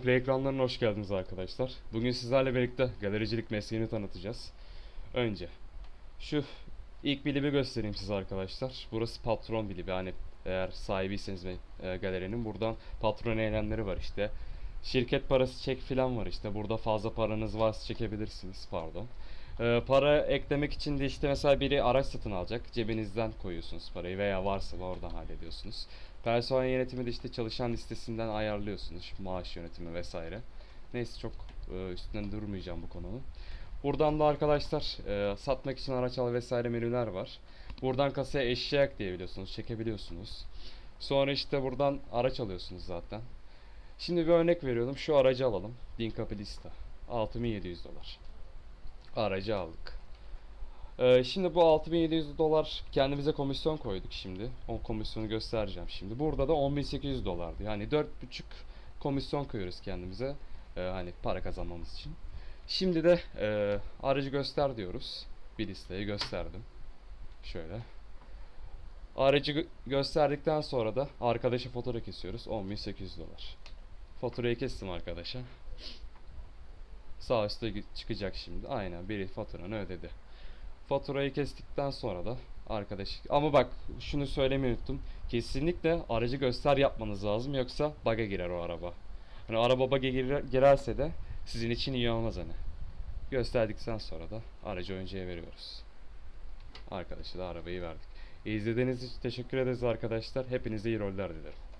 Play ekranlarına hoş geldiniz arkadaşlar. Bugün sizlerle birlikte galericilik mesleğini tanıtacağız. Önce şu ilk bilimi göstereyim size arkadaşlar. Burası patron bilimi. Yani eğer sahibiyseniz e, galerinin buradan patron eylemleri var işte. Şirket parası çek filan var işte. Burada fazla paranız varsa çekebilirsiniz pardon. E, para eklemek için de işte mesela biri araç satın alacak. Cebinizden koyuyorsunuz parayı veya varsa da oradan hallediyorsunuz. Personel yönetimi de işte çalışan listesinden ayarlıyorsunuz. Maaş yönetimi vesaire. Neyse çok e, üstünden durmayacağım bu konunun. Buradan da arkadaşlar e, satmak için araç al vesaire menüler var. Buradan kasaya eşya ekleyebiliyorsunuz, çekebiliyorsunuz. Sonra işte buradan araç alıyorsunuz zaten. Şimdi bir örnek veriyorum. Şu aracı alalım. Dinkapilista. 6700 dolar. Aracı aldık. Ee, şimdi bu 6700 dolar kendimize komisyon koyduk şimdi. O komisyonu göstereceğim şimdi. Burada da 10800 dolardı. Yani 4,5 komisyon koyuyoruz kendimize. Ee, hani para kazanmamız için. Şimdi de e, aracı göster diyoruz. Bir listeyi gösterdim. Şöyle. Aracı gö- gösterdikten sonra da arkadaşa fatura kesiyoruz. 10800 dolar. Faturayı kestim arkadaşa. Sağ üstte çıkacak şimdi. Aynen biri faturanı ödedi. Faturayı kestikten sonra da arkadaş ama bak şunu söylemeyi unuttum. Kesinlikle aracı göster yapmanız lazım yoksa bug'a girer o araba. Hani araba bug'a girer, girerse de sizin için iyi olmaz hani. Gösterdikten sonra da aracı oyuncuya veriyoruz. Arkadaşa da arabayı verdik. İzlediğiniz için teşekkür ederiz arkadaşlar. Hepinize iyi roller dilerim.